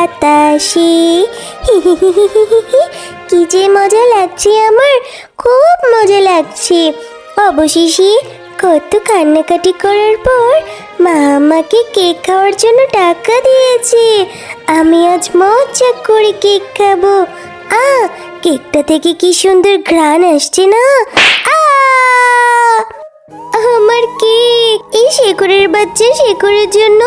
বাতাসে। কি যে মজা লাগছে আমার, খুব মজা লাগছে। অবশেষে কত কান্নাকাটি করার পর মা আমাকে কেক খাওয়ার জন্য টাকা দিয়েছে। আমি আজ মজা করে কেক খাব। আ, কেকটা থেকে কি সুন্দর ঘ্রাণ আসছে না? আমার কেক। এই শেকড়ের বাচ্চা শেকড়ের জন্য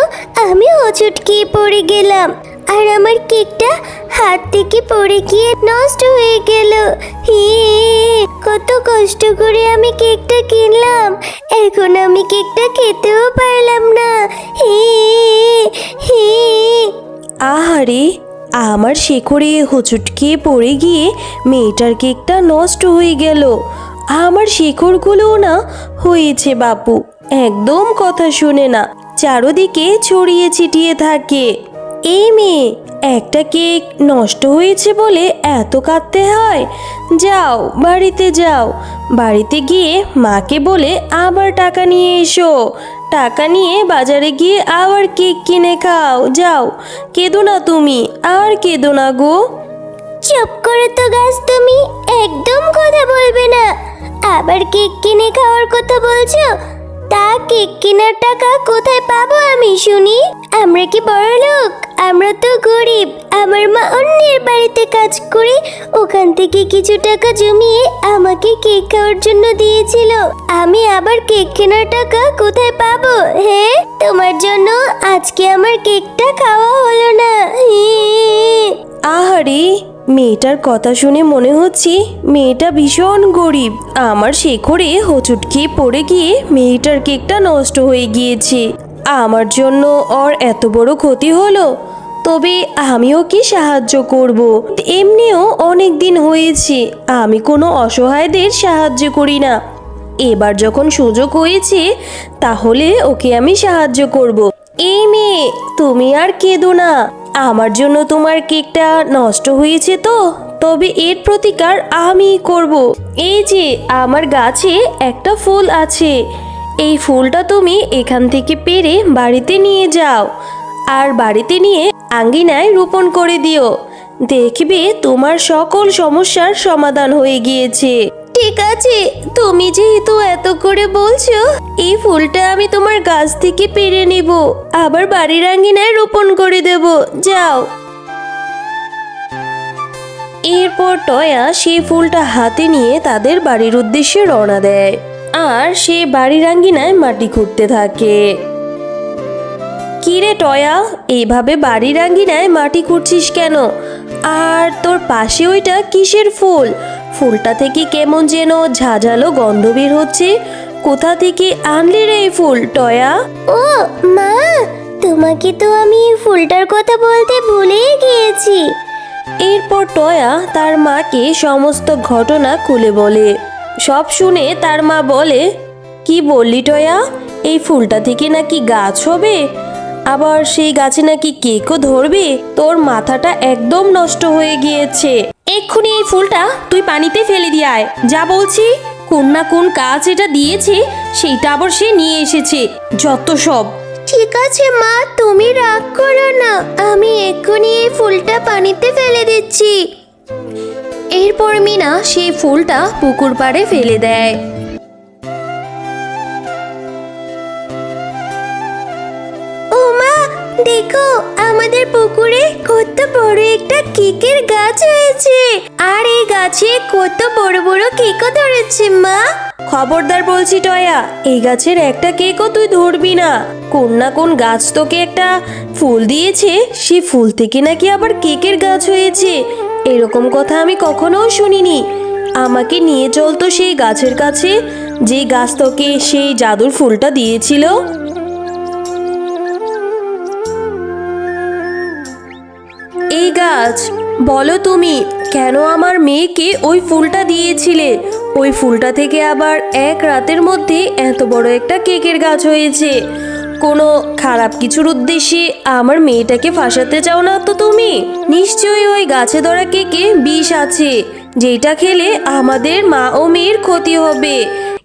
আমি হোঁচটকে পড়ে গেলাম। আর আমার কেকটা হাত থেকে পড়ে গিয়ে নষ্ট হয়ে গেল। হে কত কষ্ট করে আমি কেকটা কিনলাম। এখন আমি কেকটা খেতেও পারলাম না। হে হে। আহারে, আমার শেখরে হোঁচটকে পড়ে গিয়ে মেয়েটার কেকটা নষ্ট হয়ে গেল। আমার শেখরগুলোও না হয়েছে বাপু, একদম কথা শুনে না। চারোদিকে ছড়িয়ে ছিটিয়ে থাকে। এই মেয়ে, একটা কেক নষ্ট হয়েছে বলে এত কাঁদতে হয়। যাও, বাড়িতে যাও। বাড়িতে গিয়ে মাকে বলে আবার টাকা নিয়ে এসো। টাকা নিয়ে বাজারে গিয়ে আবার কেক কিনে খাও। যাও, কেঁদো না তুমি, আর কেঁদো না গো। চুপ করে তো গাছ তুমি, একদম কথা বলবে না। আবার কেক কিনে খাওয়ার কথা বলছো? কেক কেনার টাকা কোথায় পাবো আমি, শুনি? আমরা কি বড় লোক? আমরা তো গরিব। আমার মা অন্যের বাড়িতে কাজ করে ওখান থেকে কিছু টাকা জমিয়ে আমাকে কেক খাওয়ার জন্য দিয়েছিল। আমি আবার কেক কেনার টাকা কোথায় পাবো হ্যাঁ তোমার জন্য আজকে আমার কেকটা খাওয়া হলো না। আহারে মেয়েটার কথা শুনে মনে হচ্ছে মেয়েটা ভীষণ গরিব। আমার শেখরে হোঁচট খেয়ে পড়ে গিয়ে মেয়েটার কেকটা নষ্ট হয়ে গিয়েছে। আমার জন্য ওর এত বড় ক্ষতি হলো, তবে আমিও কি সাহায্য করব? এমনিও অনেক দিন হয়েছে, আমি কোনো অসহায়দের সাহায্য করি না। এবার যখন সুযোগ হয়েছে, তাহলে ওকে আমি সাহায্য করব। এই মেয়ে, তুমি আর কেঁদো না। আমার জন্য তোমার কেকটা নষ্ট হয়েছে তো? তবে এর প্রতিকার আমি করব। এই যে, আমার গাছে একটা ফুল আছে। এই ফুলটা তুমি এখান থেকে পেরে বাড়িতে নিয়ে যাও। আর বাড়িতে নিয়ে আঙ্গিনায় রোপণ করে দিও। দেখবে তোমার সকল সমস্যার সমাধান হয়ে গিয়েছে। ঠিক আছে, তুমি যেহেতু এত করে বলছো, এই ফুলটা আমি তোমার গাছ থেকে পেরে নিব। আবার বাড়ির আঙ্গিনায় রোপণ করে দেব। যাও। এরপর টয়া সেই ফুলটা হাতে নিয়ে তাদের বাড়ির উদ্দেশ্যে রওনা দেয়। আর সে বাড়ির আঙ্গিনায় মাটি খুঁড়তে থাকে। কিরে টয়া, এইভাবে বাড়ির আঙ্গিনায় মাটি খুঁড়ছিস কেন? আর তোর পাশে ওইটা কিসের ফুল? ফুলটা থেকে কেমন যেন ঝাঝালো গন্ধ বের হচ্ছে। কোথা থেকে আনলি রে এই ফুল টয়া? ও মা তোমাকে তো আমি এই ফুলটার কথা বলতে ভুলেই গিয়েছি। এরপর টয়া তার মাকে সমস্ত ঘটনা খুলে বলে। সব শুনে তার মা বলে কি বললি টয়া? এই ফুলটা থেকে নাকি গাছ হবে? আবার সেই গাছে নাকি কেকও ধরবে? তোর মাথাটা একদম নষ্ট হয়ে গিয়েছে। এক্ষুনি এই ফুলটা তুই পানিতে ফেলে দিয়ে আয়। যা বলছি, কোন না কোন কাজ এটা দিয়েছে, সেইটা আবার সে নিয়ে এসেছে। যত সব। ঠিক আছে, মা, তুমি রাগ করো না। আমি এক্ষুনি এই ফুলটা পানিতে ফেলে দিচ্ছি। এরপর মিনা সেই ফুলটা পুকুর পাড়ে ফেলে দেয়। দেখো, আমাদের পুকুরে কত বড় একটা কেকের গাছ হয়েছে আর এই গাছে কত বড় বড় কেকও ধরেছে, মা। খবরদার বলছি, টয়া, এই গাছের একটা কেকও তুই ধরবি না। কোন না কোন গাছ তোকে একটা ফুল দিয়েছে সেই ফুল থেকে নাকি আবার কেকের গাছ হয়েছে। এরকম কথা আমি কখনো শুনিনি। আমাকে নিয়ে চলতো সেই গাছের কাছে, যে গাছ তোকে সেই জাদুর ফুলটা দিয়েছিল। গাছ বলো তুমি, কেন আমার মেয়েকে ওই ফুলটা দিয়েছিলে? ওই ফুলটা থেকে আবার এক রাতের মধ্যে এত বড় একটা কেকের গাছ হয়েছে। কোনো খারাপ কিছুর উদ্দেশ্যে আমার মেয়েটাকে ফাঁসাতে চাও না তো তুমি? নিশ্চয়ই ওই গাছে ধরা কেকে বিষ আছে যেটা খেলে আমাদের মা ও মেয়ের ক্ষতি হবে।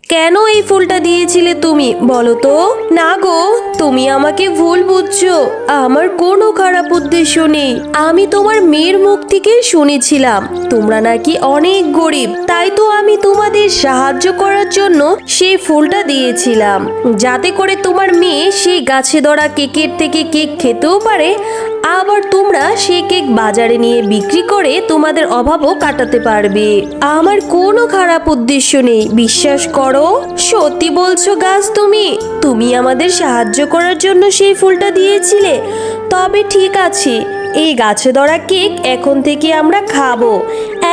কেন এই ফুলটা দিয়েছিলে তুমি? বলো তো। না গো, তুমি আমাকে ভুল বুঝছ। আমার কোনো খারাপ উদ্দেশ্য নেই। আমি তোমার মেয়ের মুখ থেকে শুনেছিলাম। তোমরা নাকি অনেক গরিব। তাই তো আমি তোমাদের সাহায্য করার জন্য সেই ফুলটা দিয়েছিলাম। যাতে করে তোমার মেয়ে সেই গাছে ধরা কেকের থেকে কেক খেতেও পারে। আবার তোমরা সেই কেক বাজারে নিয়ে বিক্রি করে তোমাদের অভাবও কাটাতে পারবে। আমার কোনো খারাপ উদ্দেশ্য নেই। বিশ্বাস করো সত্যি বলছো গাছ তুমি। তুমি আমাদের সাহায্য করার জন্য সেই ফুলটা দিয়েছিলে। তবে ঠিক আছে, এই গাছে ধরা কেক এখন থেকে আমরা খাব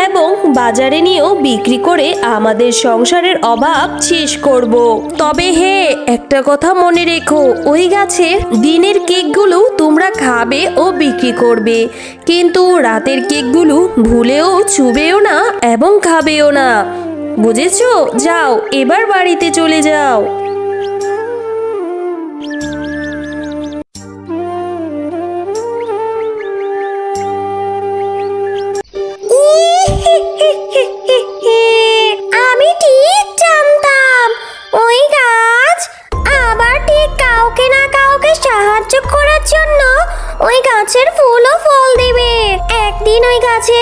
এবং বাজারে নিয়েও বিক্রি করে আমাদের সংসারের অভাব শেষ করব। তবে হে, একটা কথা মনে রেখো, ওই গাছের দিনের কেকগুলো তোমরা খাবে ও বিক্রি করবে। কিন্তু রাতের কেকগুলো ভুলেও চুবেও না এবং খাবেও না। বুঝেছ? যাও এবার বাড়িতে চলে যাও। গাছের ও ফল দেবে। একদিন ওই গাছে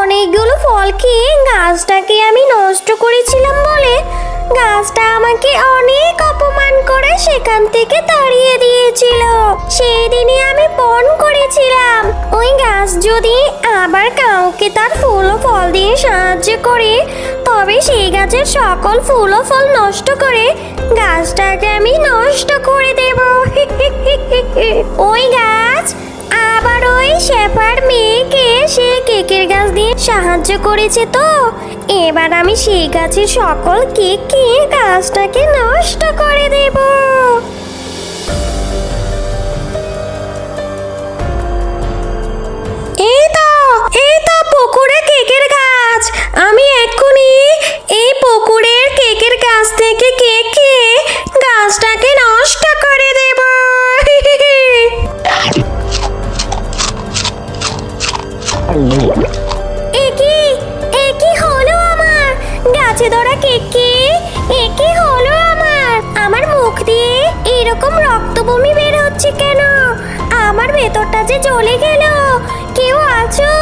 অনেকগুলো ফল খেয়ে গাছটাকে আমি নষ্ট করেছিলাম বলে গাছটা আমাকে অনেক অপমান করে সেখান থেকে তাড়িয়ে দিয়েছিল। সেই দিনই আমি পণ করেছিলাম। ওই গাছ যদি আবার কাউকে তার ফুল ও ফল দিয়ে সাহায্য করে, তবে সেই গাছের সকল ফুল ও ফল নষ্ট করে গাছটাকে আমি নষ্ট করে দেব। ওই গাছ ওই শেফার মেয়েকে সে কেকের গাছ দিয়ে সাহায্য করেছে তো। এবার আমি সেই গাছের সকল কেক খেয়ে গাছটাকে নষ্ট করে দেব। একি একি হলো আমার? গাছে ধরা কেকে একি হলো আমার? আমার মুখ দিয়ে এরকম রক্তবমি বের হচ্ছে কেন? আমার ভেতরটা যে জ্বলে গেল। কেউ আছো?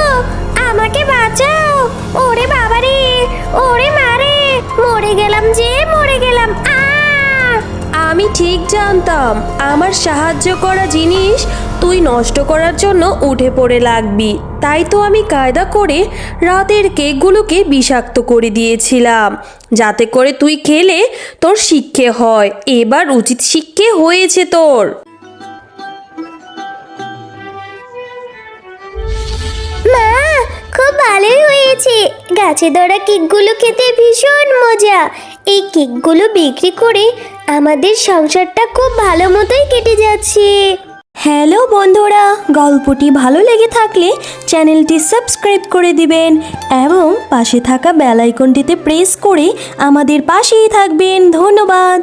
আমাকে বাঁচাও। ওরে বাবারে ওরে মারে। মরে গেলাম যে মরে গেলাম। আ! আমি ঠিক জানতাম। আমার সাহায্য করা জিনিস তুই নষ্ট করার জন্য উঠে পড়ে লাগবি। তাই তো আমি কায়দা করে রাতের কেকগুলোকে বিষাক্ত করে দিয়েছিলাম। যাতে করে তুই খেলে তোর শিক্ষে হয়। এবার উচিত শিক্ষে হয়েছে তোর। মা, খুব ভালোই হয়েছে। গাছে ধরা কেকগুলো খেতে ভীষণ মজা। এই কেকগুলো বিক্রি করে আমাদের সংসারটা খুব ভালো মতোই কেটে যাচ্ছে। হ্যালো বন্ধুরা, গল্পটি ভালো লেগে থাকলে চ্যানেলটি সাবস্ক্রাইব করে দিবেন এবং পাশে থাকা বেল আইকনটিতে প্রেস করে আমাদের পাশেই থাকবেন। ধন্যবাদ।